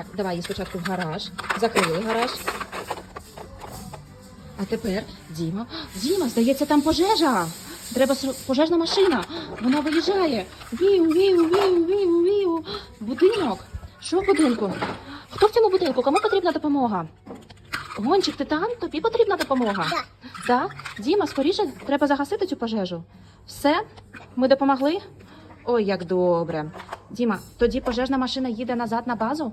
Так, давай її спочатку в гараж. Закрили гараж. А тепер Діма. Діма, здається, там пожежа. Треба пожежна машина. Вона виїжджає. Віу, віу, віу, віу, віу. Будинок. Що в будинку? Хто в цьому будинку? Кому потрібна допомога? Гончик, ти там? Тобі потрібна допомога? Так. Так? Діма, скоріше треба загасити цю пожежу. Все? Ми допомогли? Ой, як добре. Діма, тоді пожежна машина їде назад на базу?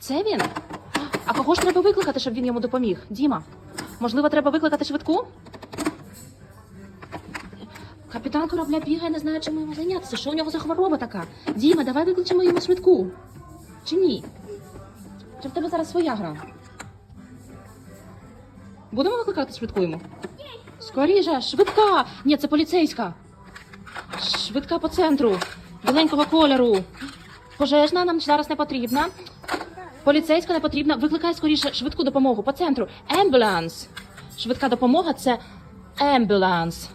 Це він? А кого ж треба викликати, щоб він йому допоміг? Діма, можливо, треба викликати швидку? Капітан корабля бігає, не знає, чим йому зайнятися. Що у нього за хвороба така? Діма, давай викличемо йому швидку. Чи ні? Чи в тебе зараз своя гра? Будемо викликати швидку йому? Скоріше, швидка! Ні, це поліцейська. Швидка по центру. Біленького кольору. Пожежна нам зараз не потрібна. Поліцейська не потрібна. Викликай скоріше швидку допомогу по центру. Ембуланс. Швидка допомога це ембуланс.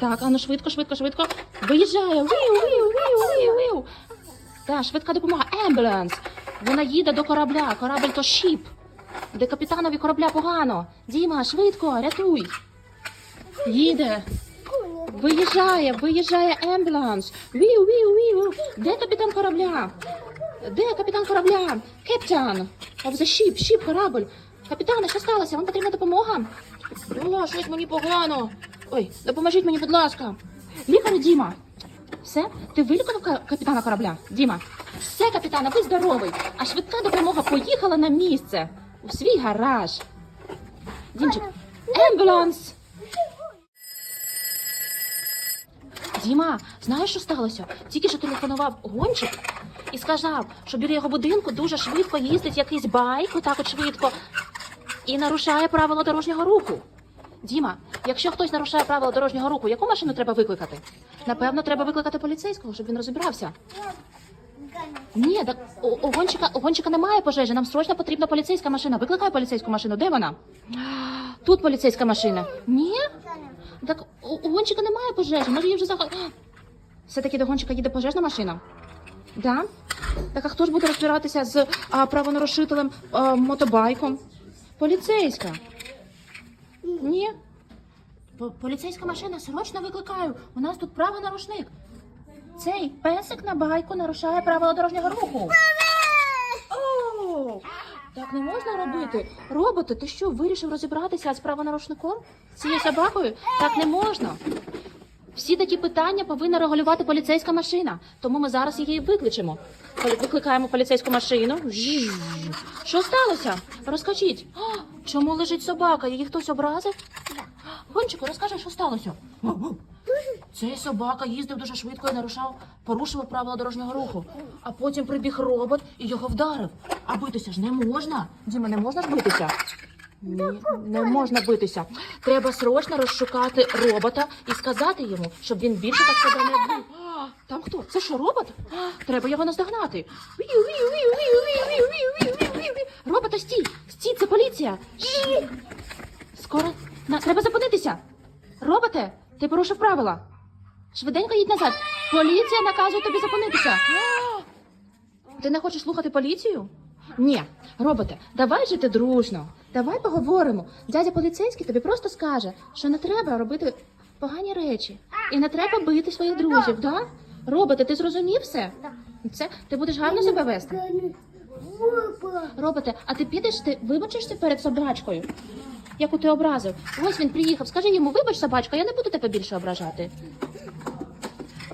Так, а ну швидко, швидко, швидко. Виїжджає. Віу, віу, віу, віу, віу. Так, швидка допомога. Ембуланс. Вона їде до корабля. Корабль то шіп. Де капітанові корабля погано. Діма, швидко, рятуй. Їде. Виїжджає, виїжджає ембуланс. Віу, віу, віу. Де капітан корабля? Де капітан корабля? Кептян. The ship, ship, корабль. Капітане, що сталося? Вам потрібна допомога? О, щось мені погано. Ой, допоможіть мені, будь ласка. Лікарю Діма. Все? Ти вилікував капітана корабля? Діма. Все, капітане, ви здоровий. А швидка допомога поїхала на місце. У свій гараж. Дімчик. Ембуланс. Діма, знаєш, що сталося? Тільки що телефонував гонщик і сказав, що біля його будинку дуже швидко їздить якийсь байк, отак от швидко, і нарушає правила дорожнього руху. Діма, якщо хтось нарушає правила дорожнього руху, яку машину треба викликати? Напевно, треба викликати поліцейського, щоб він розібрався. Ні, так у, гонщика, у гонщика немає пожежі. Нам срочно потрібна поліцейська машина. Викликай поліцейську машину. Де вона? Тут поліцейська машина. Ні? Так у, у гонщика немає пожежі. Може, її вже зах... Все-таки до гонщика їде пожежна машина? Да? Так а хто ж буде розбиратися з а, правонарушителем а, мотобайком? Поліцейська. Ні. По- Поліцейська машина, срочно викликаю. У нас тут правонарушник. Цей песик на байку нарушає правила дорожнього руху. О, так не можна робити. Роботи, ти що, вирішив розібратися з правонарушником? З цією собакою? Так не можна. Всі такі питання повинна регулювати поліцейська машина. Тому ми зараз її викличемо. Викликаємо поліцейську машину. Що сталося? Розкажіть. Чому лежить собака? Її хтось образив? Гончику, розкажи, що сталося. Цей собака їздив дуже швидко і нарушав, порушував правила дорожнього руху. А потім прибіг робот і його вдарив. А битися ж не можна. Діма, не можна ж битися? Ні, не можна битися. Треба срочно розшукати робота і сказати йому, щоб він більше так себе не бив. Там хто? Це що робот? Треба його наздогнати. Робота, стій! Стій, це поліція! Скоро На, треба зупинитися. Роботе, ти порушив правила. Швиденько їдь назад. Поліція наказує тобі зупинитися. Ти не хочеш слухати поліцію? Ні, роботе, давай жити дружно. Давай поговоримо. Дядя поліцейський тобі просто скаже, що не треба робити погані речі. І не треба бити своїх друзів, да? Роботе, ти зрозумів все? Це ти будеш гарно себе вести? Роботе, а ти підеш, ти вибачишся перед собачкою, яку ти образив. Ось він приїхав. Скажи йому, вибач, собачка, я не буду тебе більше ображати.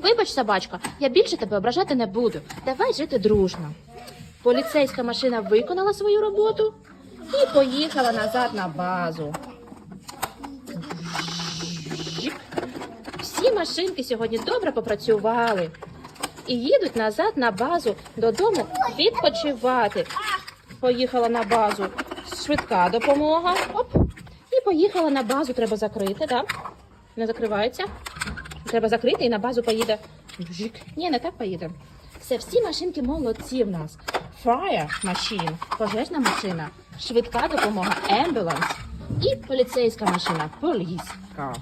Вибач, собачка, я більше тебе ображати не буду. Давай жити дружно. Поліцейська машина виконала свою роботу і поїхала назад на базу. Всі машинки сьогодні добре попрацювали. і їдуть назад на базу додому відпочивати. Поїхала на базу швидка допомога. Оп. І поїхала на базу. Треба закрити, так? Не закривається. Треба закрити і на базу поїде. Ні, не так поїде. Все, всі машинки молодці в нас. Fire machine, пожежна машина, швидка допомога, ambulance. І поліцейська машина, car.